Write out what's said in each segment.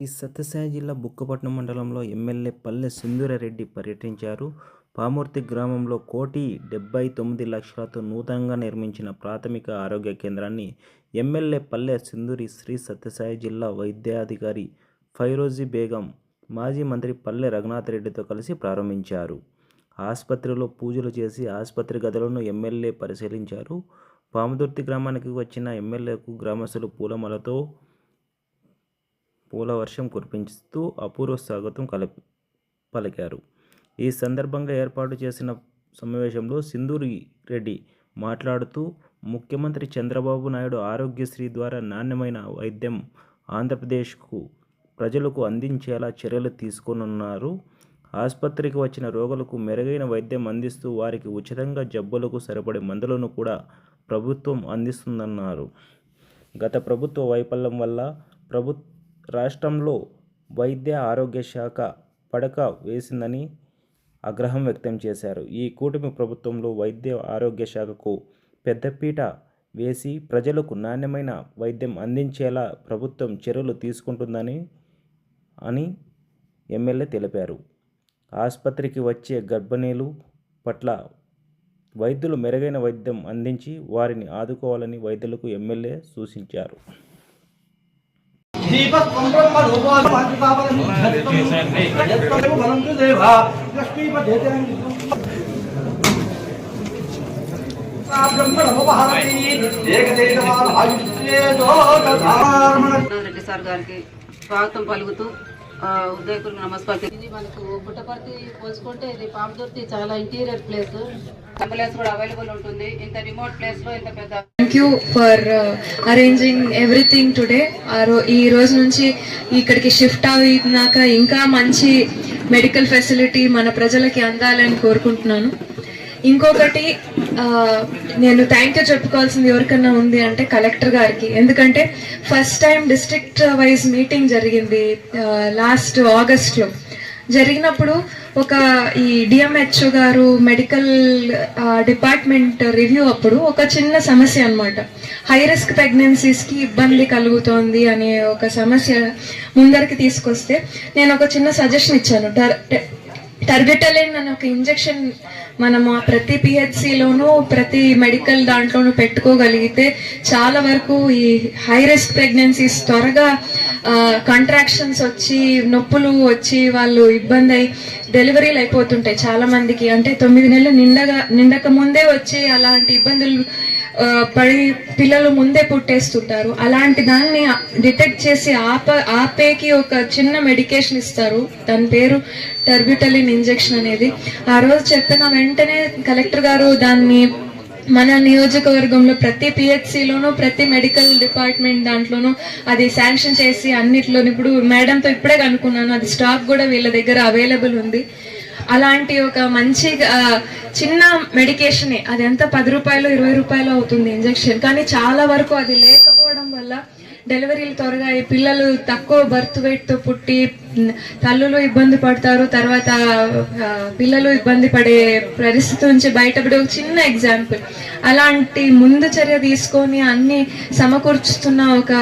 ఈ సత్యసాయి జిల్లా బుక్కపట్నం మండలంలో ఎమ్మెల్యే పల్లె సింధూరారెడ్డి పర్యటించారు. పామూర్తి గ్రామంలో కోటి డెబ్బై తొమ్మిది లక్షలతో నూతనంగా నిర్మించిన ప్రాథమిక ఆరోగ్య కేంద్రాన్ని ఎమ్మెల్యే పల్లె సింధూరి శ్రీ సత్యసాయి జిల్లా వైద్యాధికారి ఫైరోజీ బేగం, మాజీ మంత్రి పల్లె రఘునాథరెడ్డితో కలిసి ప్రారంభించారు. ఆసుపత్రిలో పూజలు చేసి ఆసుపత్రి గదులను ఎమ్మెల్యే పరిశీలించారు. పాముదుర్తి గ్రామానికి వచ్చిన ఎమ్మెల్యేకు గ్రామస్తులు పూలమలతో పూల వర్షం కురిపించుతూ అపూర్వ స్వాగతం కలప పలికారు. ఈ సందర్భంగా ఏర్పాటు చేసిన సమావేశంలో సింధూరి రెడ్డి మాట్లాడుతూ ముఖ్యమంత్రి చంద్రబాబు నాయుడు ఆరోగ్యశ్రీ ద్వారా నాణ్యమైన వైద్యం ఆంధ్రప్రదేశ్కు ప్రజలకు అందించేలా చర్యలు తీసుకోనున్నారు. ఆసుపత్రికి వచ్చిన రోగులకు మెరుగైన వైద్యం అందిస్తూ వారికి ఉచితంగా జబ్బులకు సరిపడే మందులను కూడా ప్రభుత్వం అందిస్తుందన్నారు. గత ప్రభుత్వ వైఫల్యం వల్ల ప్రభుత్వ రాష్ట్రంలో వైద్య ఆరోగ్య శాఖ పడక వేసిందని ఆగ్రహం వ్యక్తం చేశారు. ఈ కూటమి ప్రభుత్వంలో వైద్య ఆరోగ్య శాఖకు పెద్దపీట వేసి ప్రజలకు నాణ్యమైన వైద్యం అందించేలా ప్రభుత్వం చర్యలు తీసుకుంటుందని అని ఎమ్మెల్యే తెలిపారు. ఆసుపత్రికి వచ్చే గర్భిణీలు పట్ల వైద్యులు మెరుగైన వైద్యం అందించి వారిని ఆదుకోవాలని వైద్యులకు ఎమ్మెల్యే సూచించారు. సార్ గారికి స్వాగతం పలుకుతూ ఉదయకులకు నమస్కారం. ఇది మనకు పుట్టపర్తి పోల్చుకుంటే ఇది పామదుర్తి చాలా ఇంటీరియర్ ప్లేస్. అంబులెన్స్ కూడా అవైలబుల్ ఉంటుంది. ఇంత రిమోట్ ప్లేస్లో ఇంత పెద్ద thank you for arranging everything today ఈ రోజు నుంచి ఇక్కడికి షిఫ్ట్ అయినాక ఇంకా మంచి మెడికల్ ఫెసిలిటీ మన ప్రజలకి అందాలని కోరుకుంటున్నాను. ఇంకొకటి నేను థ్యాంక్ యూ చెప్పుకోవాల్సింది ఎవరికన్నా ఉంది అంటే కలెక్టర్ గారికి. ఎందుకంటే first time district wise meeting జరిగింది లాస్ట్ ఆగస్ట్లో జరిగినప్పుడు ఒక ఈ డిఎంహెచ్ఓ గారు మెడికల్ డిపార్ట్మెంట్ రివ్యూ అప్పుడు ఒక చిన్న సమస్య అన్నమాట. హై రిస్క్ ప్రెగ్నెన్సీస్కి ఇబ్బంది కలుగుతోంది అనే ఒక సమస్య ముందరికి తీసుకొస్తే నేను ఒక చిన్న సజెషన్ ఇచ్చాను. టర్- అనే ఒక ఇంజెక్షన్ మనము ప్రతి పిహెచ్సిలోనూ ప్రతి మెడికల్ దాంట్లోనూ పెట్టుకోగలిగితే చాలా వరకు ఈ హై రిస్క్ ప్రెగ్నెన్సీస్ త్వరగా కంట్రాక్షన్స్ వచ్చి నొప్పులు వచ్చి వాళ్ళు ఇబ్బంది అయి డెలివరీలు అయిపోతుంటాయి చాలా మందికి. అంటే తొమ్మిది నెలలు నిండగా నిండక ముందే వచ్చి అలాంటి ఇబ్బందులు పడి పిల్లలు ముందే పుట్టేస్తుంటారు. అలాంటి దాన్ని డిటెక్ట్ చేసి ఆప ఆపేకి ఒక చిన్న మెడికేషన్ ఇస్తారు. దాని పేరు టర్బ్యూటలిన్ ఇంజెక్షన్ అనేది. ఆ రోజు చెప్పిన వెంటనే కలెక్టర్ గారు దాన్ని మన నియోజకవర్గంలో ప్రతి పిహెచ్సిలోనూ ప్రతి మెడికల్ డిపార్ట్మెంట్ దాంట్లోనూ అది శాంక్షన్ చేసి అన్నిట్లోనూ ఇప్పుడు మేడంతో ఇప్పుడే కనుక్కున్నాను అది స్టాక్ కూడా వీళ్ళ దగ్గర అవైలబుల్ ఉంది. అలాంటి ఒక మంచి చిన్న మెడికేషనే అది ఎంత పది రూపాయలు ఇరవై రూపాయలు అవుతుంది ఇంజెక్షన్ కానీ చాలా వరకు అది లేకపోవడం వల్ల డెలివరీలు త్వరగా అయ్యి పిల్లలు తక్కువ బర్త్ వెయిట్తో పుట్టి తల్లులు ఇబ్బంది పడతారు. తర్వాత పిల్లలు ఇబ్బంది పడే పరిస్థితి నుంచి బయటపడే ఒక చిన్న ఎగ్జాంపుల్ అలాంటి ముందు చర్య తీసుకొని అన్ని సమకూర్చుతున్న ఒక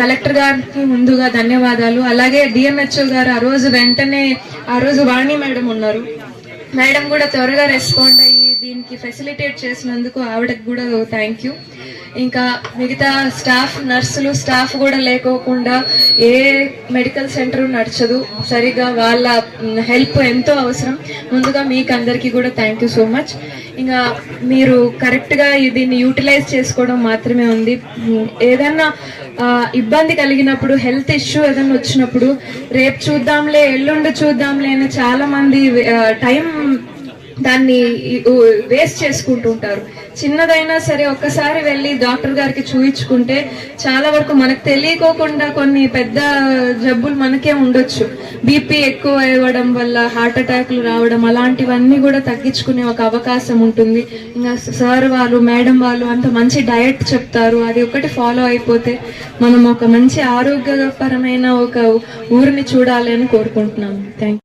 కలెక్టర్ గారికి ముందుగా ధన్యవాదాలు. అలాగే డిఎంహెచ్ఓ గారు ఆ రోజు వెంటనే ఆ రోజు వాణి మేడం ఉన్నారు. మేడం కూడా త్వరగా రెస్పాండ్ అయ్యి దీనికి ఫెసిలిటేట్ చేసినందుకు ఆవిడకి కూడా థ్యాంక్ యూ ఇంకా మిగతా స్టాఫ్ నర్సులు స్టాఫ్ కూడా లేకోకుండా ఏ మెడికల్ సెంటర్ నడచదు. సరిగా వాళ్ళ హెల్ప్ ఎంతో అవసరం. ముందుగా మీకు అందరికీ కూడా థ్యాంక్ యూ సో మచ్ ఇంకా మీరు కరెక్ట్గా దీన్ని యూటిలైజ్ చేసుకోవడం మాత్రమే ఉంది. ఏదన్నా ఇబ్బంది కలిగినప్పుడు హెల్త్ ఇష్యూ ఏదైనా వచ్చినప్పుడు రేపు చూద్దాంలే ఎల్లుండి చూద్దాంలే అని చాలామంది టైం దాన్ని వేస్ట్ చేసుకుంటుంటారు చిన్నదైనా సరే ఒక్కసారి వెళ్ళి డాక్టర్ గారికి చూయించుకుంటే చాలా వరకు మనకు తెలియకోకుండా కొన్ని పెద్ద జబ్బులు మనకే ఉండొచ్చు. బీపీ ఎక్కువ అవ్వడం వల్ల హార్ట్ అటాక్లు రావడం అలాంటివన్నీ కూడా తగ్గించుకునే ఒక అవకాశం ఉంటుంది. ఇంకా సార్ వాళ్ళు మేడం వాళ్ళు అంత మంచి డయట్ చెప్తారు. అది ఒకటి ఫాలో అయిపోతే మనం ఒక మంచి ఆరోగ్యపరమైన ఒక ఊరిని చూడాలి అని కోరుకుంటున్నాము. థ్యాంక్